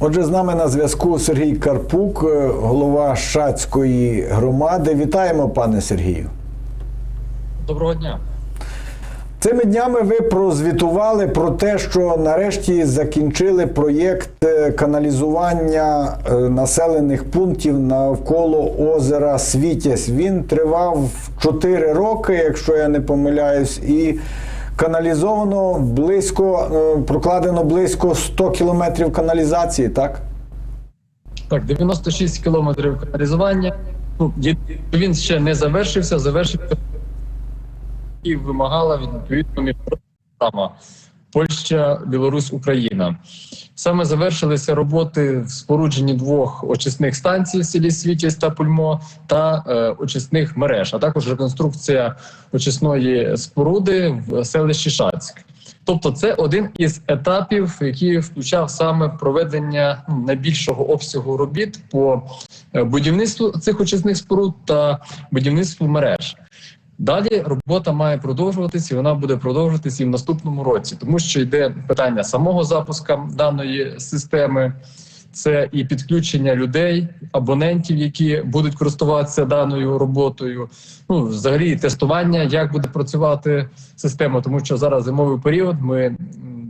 Отже, з нами на зв'язку Сергій Карпук, е, голова Шацької громади. Вітаємо, пане Сергію. Доброго дня. Цими днями ви прозвітували про те, що нарешті закінчили проєкт е, каналізування е, населених пунктів навколо озера Світязь. Він тривав 4 роки, якщо я не помиляюсь, і каналізовано близько, е, прокладено близько 100 кілометрів каналізації, так? Так, 96 кілометрів каналізування. Ну, він ще не завершився, завершився і вимагала відповідно міжнародна програма Польща, Білорусь, Україна. Саме завершилися роботи в спорудженні двох очисних станцій в селі Світязь та Пульмо та е, очисних мереж, а також реконструкція очисної споруди в селищі Шацьк. Тобто, це один із етапів, який включав саме проведення ну, найбільшого обсягу робіт по е, будівництву цих очисних споруд та будівництву мереж. Далі робота має продовжуватися, і вона буде продовжуватись і в наступному році, тому що йде питання самого запуска даної системи. Це і підключення людей, абонентів, які будуть користуватися даною роботою. Ну, взагалі, тестування, як буде працювати система, тому що зараз зимовий період. Ми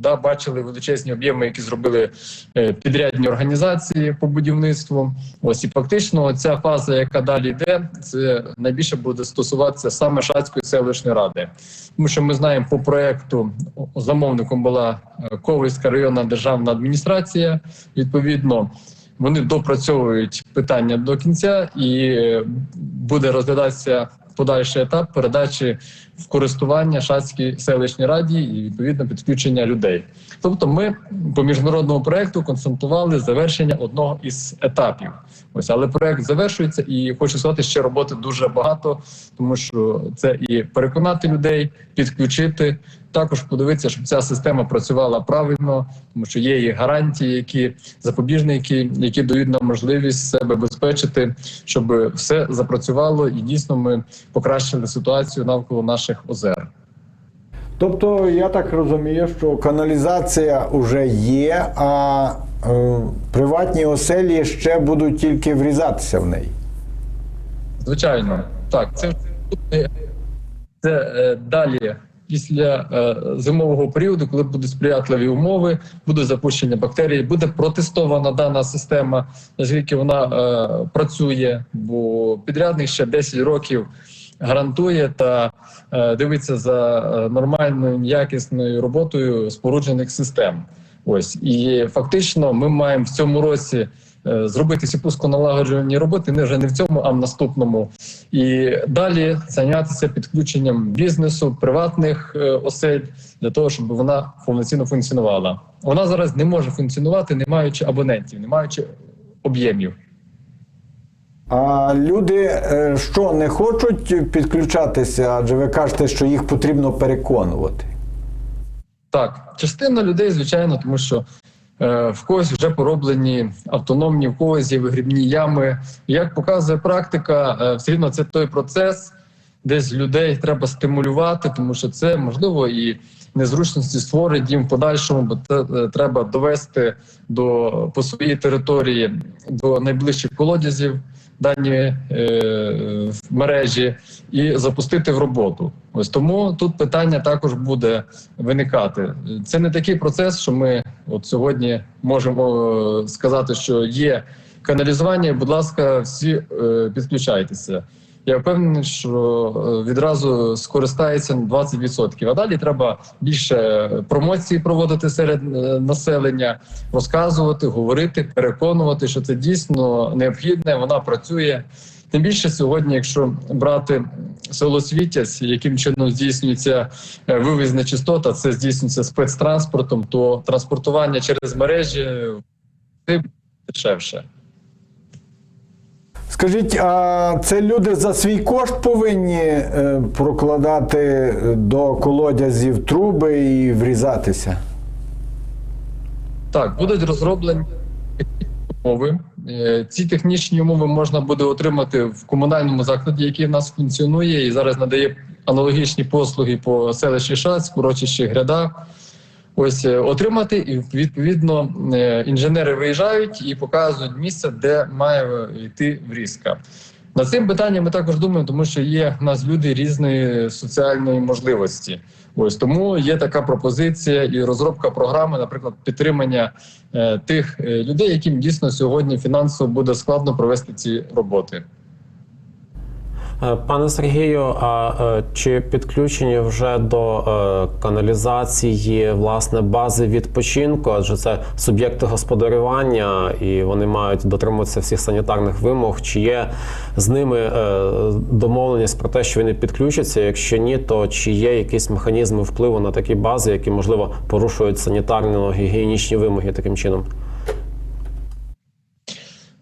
да, бачили величезні об'єми, які зробили е, підрядні організації по будівництву. Ось і фактично ця фаза, яка далі йде, це найбільше буде стосуватися саме Шацької селищної ради, тому що ми знаємо по проекту замовником була е, Ковальська районна державна адміністрація. Відповідно, вони допрацьовують питання до кінця, і е, буде розглядатися подальший етап передачі в користування Шацькій селищній раді і відповідно підключення людей. Тобто, ми по міжнародному проекту консультували завершення одного із етапів. Ось, але проект завершується, і хочу сказати, ще роботи дуже багато, тому що це і переконати людей, підключити. Також подивитися, щоб ця система працювала правильно, тому що є і гарантії, які запобіжники, які дають нам можливість себе безпечити, щоб все запрацювало, і дійсно ми покращили ситуацію навколо наших озер. Тобто, я так розумію, що каналізація вже є, а е, приватні оселі ще будуть тільки врізатися в неї. Звичайно, так це це е, далі. Після е, зимового періоду, коли будуть сприятливі умови, буде запущення бактерій, буде протестована дана система, наскільки вона е, працює, бо підрядник ще 10 років гарантує та е, дивиться за е, нормальною якісною роботою споруджених систем. Ось і фактично, ми маємо в цьому році е, зробити ці пусконалагоджувальні роботи не вже не в цьому, а в наступному. І далі зайнятися підключенням бізнесу, приватних осель для того, щоб вона повноцінно функціонувала. Вона зараз не може функціонувати, не маючи абонентів, не маючи об'ємів. А люди е, що не хочуть підключатися, адже ви кажете, що їх потрібно переконувати. Так, частина людей, звичайно, тому що е, в когось вже пороблені автономні, в когось є вигрібні ями. Як показує практика, е, все рівно це той процес, десь людей треба стимулювати, тому що це можливо і незручності створить їм в подальшому, бо це е, треба довести до по своїй території до найближчих колодязів дані е, мережі і запустити в роботу. Ось тому тут питання також буде виникати. Це не такий процес, що ми от сьогодні можемо е, сказати, що є каналізування. Будь ласка, всі е, підключайтеся. Я впевнений, що е, відразу скористається 20%. А далі треба більше промоції проводити серед е, населення, розказувати, говорити, переконувати, що це дійсно необхідне. Вона працює. Тим більше сьогодні, якщо брати село Світязь, яким чином здійснюється е, вивіз частота, це здійснюється спецтранспортом, то транспортування через мережі дешевше. Скажіть, а це люди за свій кошт повинні е, прокладати до колодязів труби і врізатися? Так, будуть розроблені умови. Е, Ці технічні умови можна буде отримати в комунальному закладі, який в нас функціонує і зараз надає аналогічні послуги по селищі Шацьк, урочищі Гряда. Ось е, отримати, і відповідно е, інженери виїжджають і показують місце, де має йти врізка. Над цим питанням ми також думаємо, тому що є в нас люди різної соціальної можливості. Ось тому є така пропозиція і розробка програми, наприклад, підтримання е, тих е, людей, яким дійсно сьогодні фінансово буде складно провести ці роботи. Е, Пане Сергію, а е, чи підключені вже до е, каналізації власне бази відпочинку? Адже це суб'єкти господарювання, і вони мають дотримуватися всіх санітарних вимог. Чи є з ними домовленість про те, що вони підключаться? Якщо ні, то чи є якісь механізми впливу на такі бази, які можливо порушують санітарно-гігієнічні вимоги таким чином?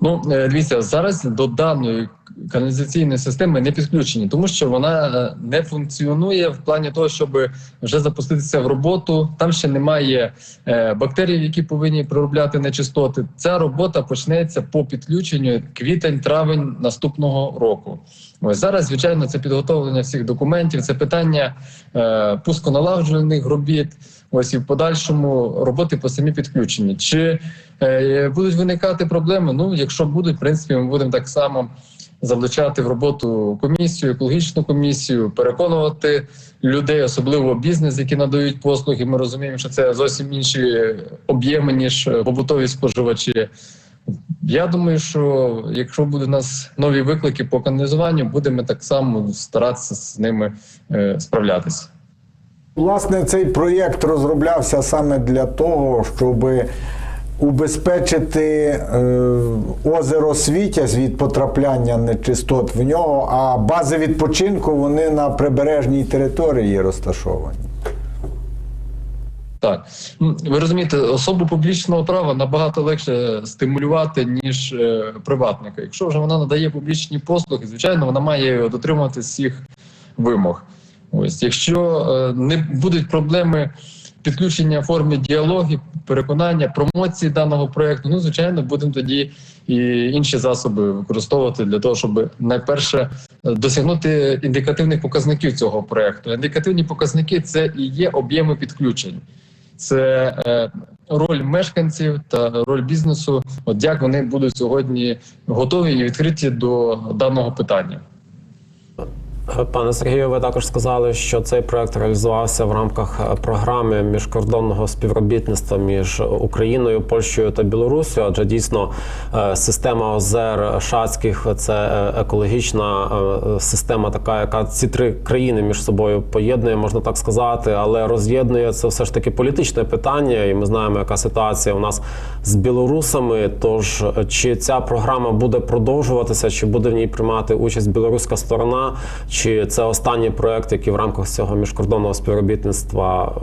Ну, дивіться, зараз до даної каналізаційної системи не підключені, тому що вона е, не функціонує в плані того, щоб вже запуститися в роботу. Там ще немає е, бактерій, які повинні проробляти нечистоти. Ця робота почнеться по підключенню квітень-травень наступного року. Ось зараз, звичайно, це підготовлення всіх документів, це питання е, пусконалагоджених робіт. Ось і в подальшому роботи по самі підключенні. Чи е, будуть виникати проблеми? Ну, якщо будуть, в принципі, ми будемо так само залучати в роботу комісію, екологічну комісію, переконувати людей, особливо бізнес, які надають послуги. Ми розуміємо, що це зовсім інші об'єми ніж побутові споживачі. Я думаю, що якщо будуть у нас нові виклики по каналізуванню, будемо так само старатися з ними е, справлятися. Власне, цей проєкт розроблявся саме для того, щоб убезпечити е, озеро Світязь від потрапляння нечистот в нього, а бази відпочинку вони на прибережній території розташовані. Так, ви розумієте, особу публічного права набагато легше стимулювати, ніж е, приватника. Якщо вже вона надає публічні послуги, звичайно, вона має дотримувати всіх вимог. Ось, якщо е, не будуть проблеми підключення в формі діалогів, переконання, промоції даного проекту, ну звичайно, будемо тоді і інші засоби використовувати для того, щоб найперше досягнути індикативних показників цього проекту. Індикативні показники це і є об'єми підключень це е, роль мешканців та роль бізнесу. От як вони будуть сьогодні готові і відкриті до даного питання. Пане Сергію, ви також сказали, що цей проект реалізувався в рамках е, програми міжкордонного співробітництва між Україною, Польщею та Білорусію. Адже дійсно е, система озер Шацьких це е, екологічна система, така, яка ці три країни між собою поєднує, можна так сказати, але роз'єднує це все ж таки політичне питання, і ми знаємо, яка ситуація у нас з білорусами. Тож чи ця програма буде продовжуватися, чи буде в ній приймати участь білоруська сторона? Чи це останній проект, який в рамках цього міжкордонного співробітництва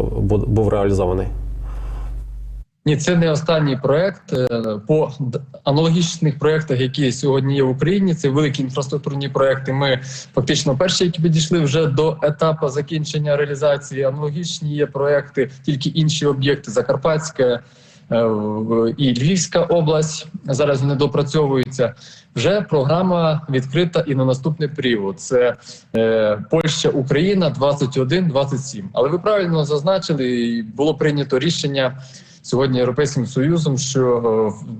був реалізований? Ні, це не останній проект Е, по аналогічних проектах, які сьогодні є в Україні. Це великі інфраструктурні проекти. Ми фактично перші, які підійшли вже до етапу закінчення реалізації. Аналогічні є проекти, тільки інші об'єкти Закарпатська е, в- і Львівська область. Зараз не допрацьовується. Вже програма відкрита і на наступний період. Це е, Польща, Україна 21-27. Але ви правильно зазначили, і було прийнято рішення сьогодні Європейським Союзом, що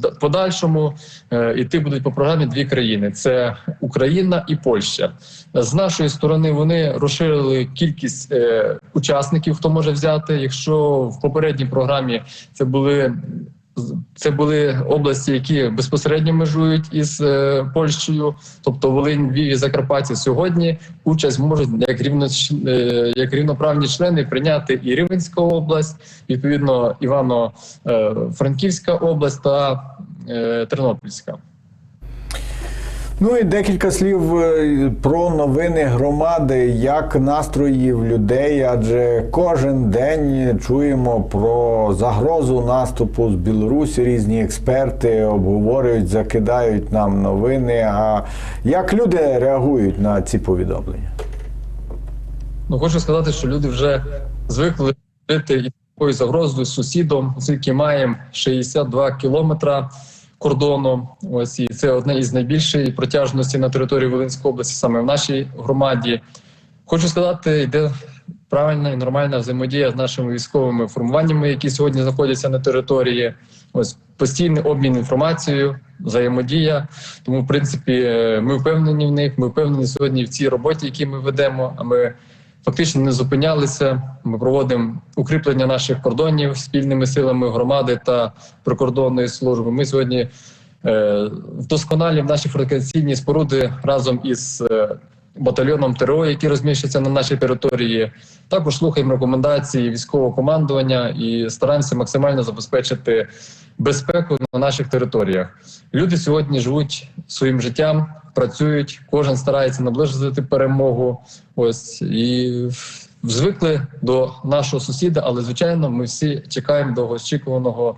е, в подальшому е, іти будуть по програмі дві країни: це Україна і Польща. З нашої сторони вони розширили кількість е, учасників, хто може взяти. Якщо в попередній програмі це були це були області, які безпосередньо межують із е, Польщею, тобто Волинь, Львів і Закарпаття. Сьогодні участь можуть як рівно е, як рівноправні члени прийняти і Рівненська область, відповідно Івано-Франківська область та е, Тернопільська. Ну і декілька слів е, про новини громади, як настрої в людей, адже кожен день чуємо про загрозу наступу з Білорусі. Різні експерти обговорюють, закидають нам новини. А як люди реагують на ці повідомлення? Ну хочу сказати, що люди вже звикли жити із такою загрозою сусідом, оскільки маємо 62 кілометра кордону. Ось і це одне із найбільшої протяжності на території Волинської області, саме в нашій громаді. Хочу сказати, йде правильна і нормальна взаємодія з нашими військовими формуваннями, які сьогодні знаходяться на території. Ось постійний обмін інформацією, взаємодія. Тому, в принципі, е, ми впевнені в них. Ми впевнені сьогодні в цій роботі, які ми ведемо. А ми фактично не зупинялися. Ми проводимо укріплення наших кордонів спільними силами громади та прикордонної служби. Ми сьогодні е, вдосконалюємо наші фортифікаційні споруди разом із е, батальйоном ТРО, який розміщується на нашій території. Також слухаємо рекомендації військового командування і стараємося максимально забезпечити безпеку на наших територіях. Люди сьогодні живуть своїм життям, працюють, кожен старається наближити перемогу. Ось і звикли до нашого сусіда, але звичайно, ми всі чекаємо довгоочікуваного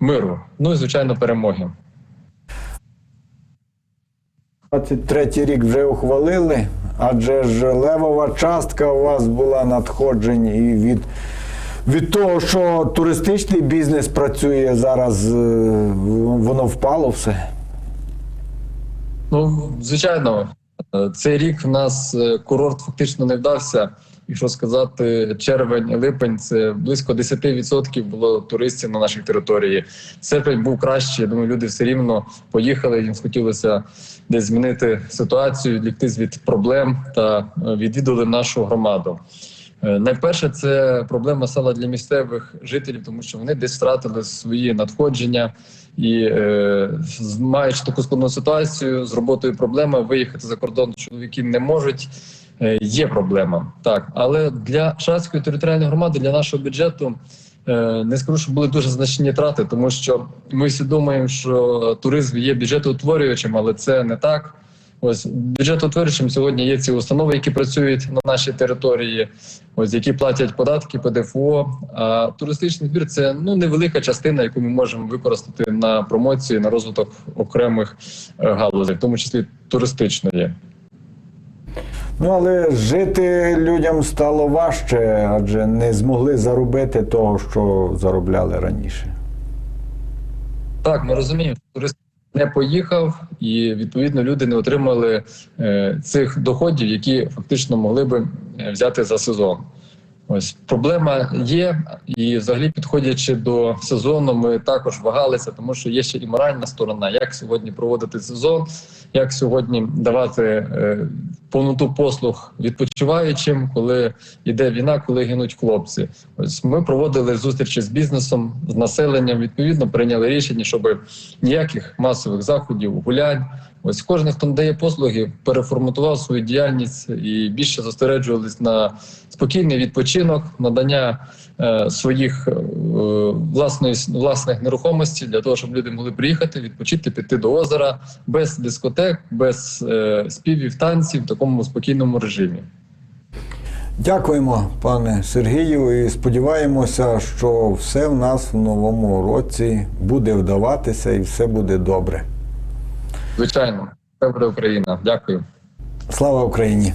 миру. Ну і звичайно, перемоги. 23 рік вже ухвалили, адже ж левова частка у вас була надходжень і від, від того, що туристичний бізнес працює зараз, е, воно впало все. Ну, звичайно, е, цей рік в нас е, курорт фактично не вдався. Якщо сказати червень, липень, це близько 10% було туристів на нашій території. Серпень був краще. Я думаю, люди все рівно поїхали. Їм хотілося десь змінити ситуацію, відліктись від проблем та е, відвідали нашу громаду. Е, Найперше, це проблема села для місцевих жителів, тому що вони десь втратили свої надходження і е, маючи таку складну ситуацію з роботою проблема, виїхати за кордон чоловіки не можуть. Е, Є проблема, так але для Шацької територіальної громади, для нашого бюджету е, не скажу, що були дуже значні трати, тому що ми всі думаємо, що туризм є бюджетоутворюючим, але це не так. Ось бюджетоутворюючим сьогодні є ці установи, які працюють на нашій території, ось які платять податки, ПДФО. А туристичний збір це ну невелика частина, яку ми можемо використати на промоцію, на розвиток окремих е, галузей, в тому числі туристичної. Ну, але жити людям стало важче, адже не змогли заробити того, що заробляли раніше. Так, ми розуміємо, турист не поїхав, і відповідно люди не отримали е, цих доходів, які фактично могли би е, взяти за сезон. Ось проблема є, і взагалі підходячи до сезону, ми також вагалися, тому що є ще і моральна сторона, як сьогодні проводити сезон, як сьогодні давати е, повноту послуг відпочиваючим, коли йде війна, коли гинуть хлопці. Ось ми проводили зустрічі з бізнесом, з населенням. Відповідно, прийняли рішення, щоб ніяких масових заходів, гулянь. Ось кожен, хто надає послуги, переформатував свою діяльність і більше зосереджувались на спокійний відпочинок, надання е, своїх е, власної власних нерухомості для того, щоб люди могли приїхати, відпочити, піти до озера без дискотек, без е, співів, танців в такому спокійному режимі. Дякуємо, пане Сергію, і сподіваємося, що все в нас в новому році буде вдаватися і все буде добре. Звичайно, це буде Україна. Дякую. Слава Україні!